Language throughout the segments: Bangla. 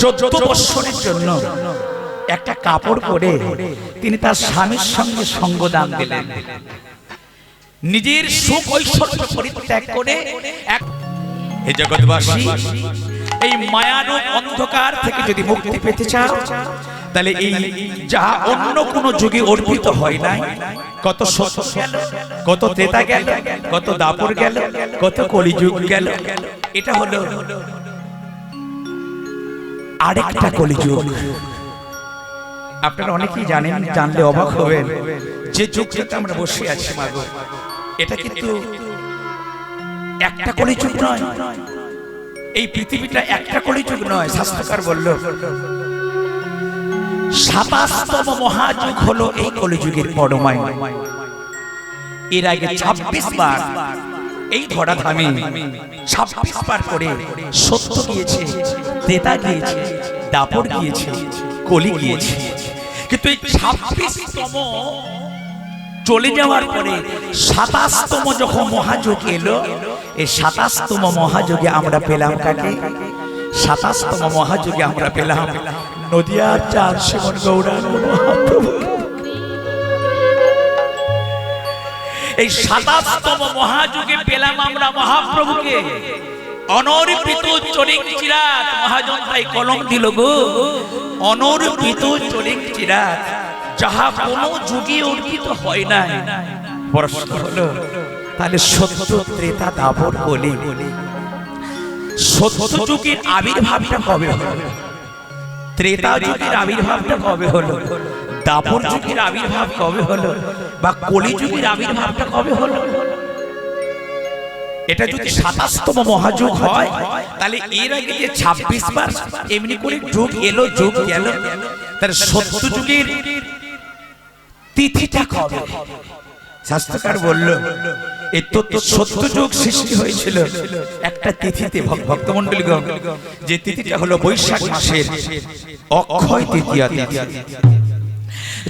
চোদ্দ বৎসরের জন্য একটা কাপড় পরে তিনি তার স্বামীর সঙ্গে সঙ্গদান দিলেন। নিজের সুখ ঐশ্বর্য পরিত্যাগ করে এক হে জগৎবাসী এই মায়ারূপ অন্ধকার থেকে যদি মুক্তি পেতে চাও তাহলে এই যাহা অন্য কোন যুগে অর্পিত হয় নাই কত শত গেল কত ত্রেতা গেল কত দাপর গেল কত কলিযুগ গেল এটা হলো আরেকটা কলিযুগ। আপনারা অনেকেই জানেন জানলে অবাক হবেন। যে যুগটাতে আমরা বসে আছি মাগো এটা কিন্তু একটা কলিযুগ নয়। এই পৃথিবীটা একটা কলিযুগ নয় স্বাস্থ্যকার বলল। সাতাশতম মহাযুগ হলো এই কলিযুগের পরমায় এর আগে ছাব্বিশ বার এই ধরাধামে ছাব্বিশ বার করে সত্য গিয়েছে তেতা গিয়েছে দাপর গিয়েছে কলি গিয়েছে কিন্তু এই ছাব্বিশতম চলে যাওয়ার পরে সাতাশতম যখন মহাযোগ এলো, এই সাতাশতম মহাযোগে আমরা পেলাম কাকে? সাতাশতম মহাযোগে আমরা পেলাম নদিয়ার চার শিবন গৌরাঙ্গ এই সাতাশতম মহাযুগে পেলাম আমরা মহাপ্রভুকে। অনর্পিত চরিক চিরাত মহাজন তাই কলম দিল গো। অনর্পিত চরিক চিরাত যাহা কোনো যুগে অর্পিত হয় নাই। প্রশ্ন হলো, তাহলে সত্য ত্রেতা দাবর বলি। সত্য যুগের আবির্ভাবটা কবে হলো? ত্রেতা যুগের আবির্ভাবটা কবে হলো? দাপর যুগের আবির্ভাব কবে হলো? বা কলি যুগের আবির্ভাবটা কবে হলো? এটা যদি সাতাশতম মহাযুগ হয়, তাহলে এর আগে যে ছাব্বিশ বার এমনি করে যুগ এলো, যুগ গেল, তাহলে সত্য যুগের তিথিটা কবে? শাস্ত্রকার বলল এই তত্ত্ব সত্য যুগ সৃষ্টি হয়েছিল একটা তিথিতে ভক- ভক্তমণ্ডলীগণ যে তিথিটা হলো বৈশাখ মাসের অক্ষয় তৃতীয়া তিথি।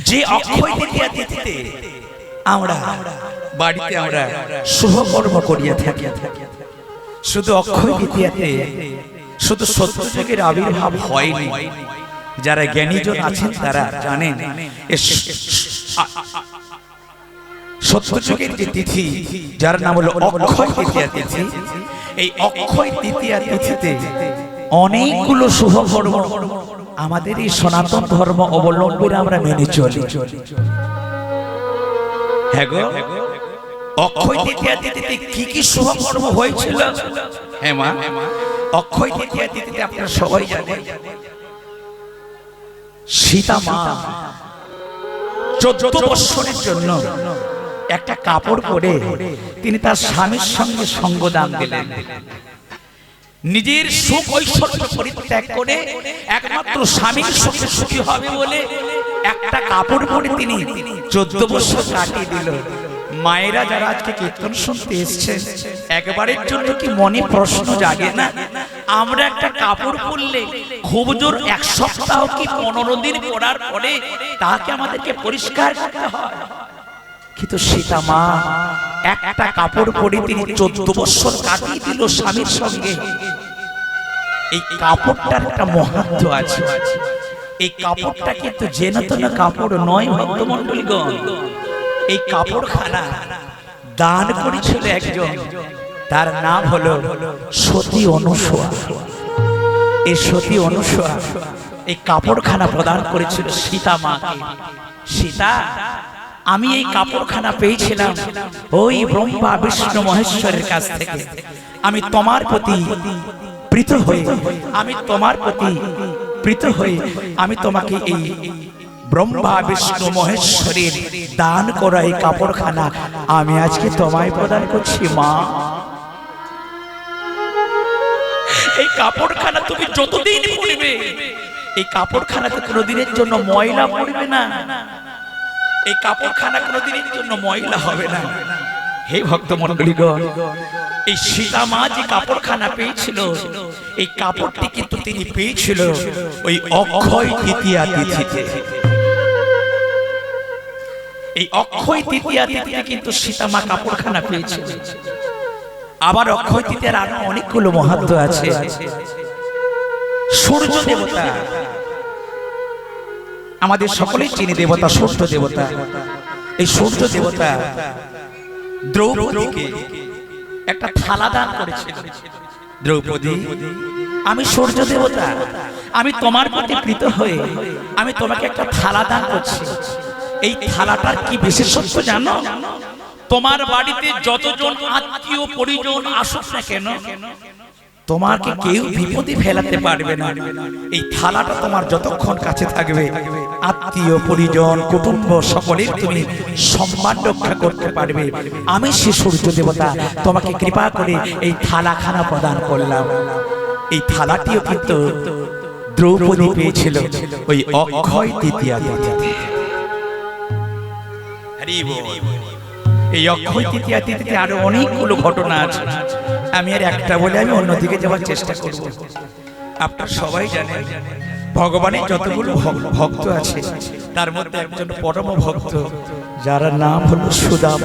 যে অক্ষয় তৃতীয়া তিথিতে আমরা, বাড়িতে আমরা শুভ কর্ম করিয়া থাকি। শুধু অক্ষয় তৃতীয়াতে, শুধু সত্য যুগের আবির্ভাব হয়নি। যারা জ্ঞানীজন আছেন তারা জানেন সত্যযুগের যে তিথি, যার নাম হলো অক্ষয় তৃতীয়া তিথি, এই অক্ষয় তৃতীয়া তিথিতে অনেকগুলো শুভ কর্ম আমাদের এই সনাতন ধর্ম অবলম্বনে আমরা মেনে চলি চলি। হ্যাঁ কি কি হ্যাঁ চোদ্দ বৎসরের জন্য একটা কাপড় পরে তিনি তার স্বামীর সঙ্গে সঙ্গদান দিলেন। নিজের সুখ ঐশ্বর্য পরিত্যাগ করে একমাত্র স্বামীর সুখে সুখী হবে বলে একটা কাপড় পরে তিনি চোদ্দ বছর কাটিয়ে দিল। মায়েরা যারা আজকে কীর্তন শুনতে এসছেন একবারের জন্য কি মনে প্রশ্ন জাগে না? আমরা একটা কাপড় পরলে খুব জোর এক সপ্তাহ কি পনেরো দিন পরার পরে তাকে আমাদেরকে পরিষ্কার করতে হয়? কিন্তু সীতা মা, একটা কাপড় পরে তিনি চোদ্দ বছর কাটিয়ে দিল স্বামীর সঙ্গে। এই কাপড়টার একটা মহাত্ম আছে। এই কাপড়টা কিন্তু জেনতন কাপড় নয় ভক্তমন্ডলীগণ এই কাপড়খানা দান করেছিল একজন। তার নাম হলো সতী অনুসোয়া। এই সতী অনুসোয়া এই কাপড়খানা প্রদান করেছিল সীতা মাকে। সীতা, আমি এই কাপড়খানা পেয়েছিলাম ওই ব্রহ্মা, বিষ্ণু, মহেশ্বরের কাছ থেকে। আমি তোমার প্রতি প্রীত হয়ে, আমি তোমার প্রতি প্রীত হয়ে আমি তোমাকে এই ব্রহ্মা, বিষ্ণু, মহেশ্বরের দান করা এই কাপড়খানা আমি আজকে তোমায় প্রদান করছি, মা। এই কাপড়খানা তুমি যতদিন পড়বে, এই কাপড়খানাতে কোনোদিনের জন্য ময়লা পড়বে না। এই কাপড়খানা কোনোদিনের জন্য ময়লা হবে না। হে ভক্ত মন্ডলীগণ এই সীতা মা যে কাপড়খানা পেয়েছিল, এই কাপড়টি কিন্তু তিনি পেয়েছিল ওই অক্ষয় তৃতীয়া তিথিতে। এই অক্ষয় তৃতীয়া তিথিতে কিন্তু সীতা মা কাপড়খানা পেয়েছিল। আবার অক্ষয় তৃতীয়ার আরও অনেকগুলো মহাত্ম আছে। সূর্য দেবতা আমাদের সকলেই চিনি দেবতা, সূর্য দেবতা। এই সূর্য দেবতা দ্রৌপদীকে একটা থালা দান করেছিল। দ্রৌপদী, আমি সূর্য দেবতা আমি তোমার প্রতি প্রীত হয়ে আমি তোমাকে একটা থালা দান করছি। এই থালাটার কি বিশেষত্ব জানো? তোমার বাড়িতে যতজন আত্মীয় পরিজন আসুক না কেন তোমাকে কেউ বিপদে ফেলাতে পারবে না। এই থালাটা তোমার যতক্ষণ কাছে থাকবে আত্মীয় পরিজন কুটুম্ব সকলের তুমি সম্মান রক্ষা করতে পারবে। আমি সে সূর্য দেবতা তোমাকে কৃপা করে এই থালাখানা প্রদান করলাম। এই থালাটিও কিন্তু দ্রৌপদী পেয়েছিল ওই অক্ষয় তৃতীয়া তিথিতে। এই অক্ষয় তৃতীয়া তিথিতে আরও অনেকগুলো ঘটনা আছে। আমি আর একটা বলে আমি অন্যদিকে যাওয়ার চেষ্টা করব। আপনার সবাই জানে ভগবানের যতগুলো ভক- ভক্ত আছে, তার মধ্যে একজন পরম ভক্ত যার নাম হলো সুদাম।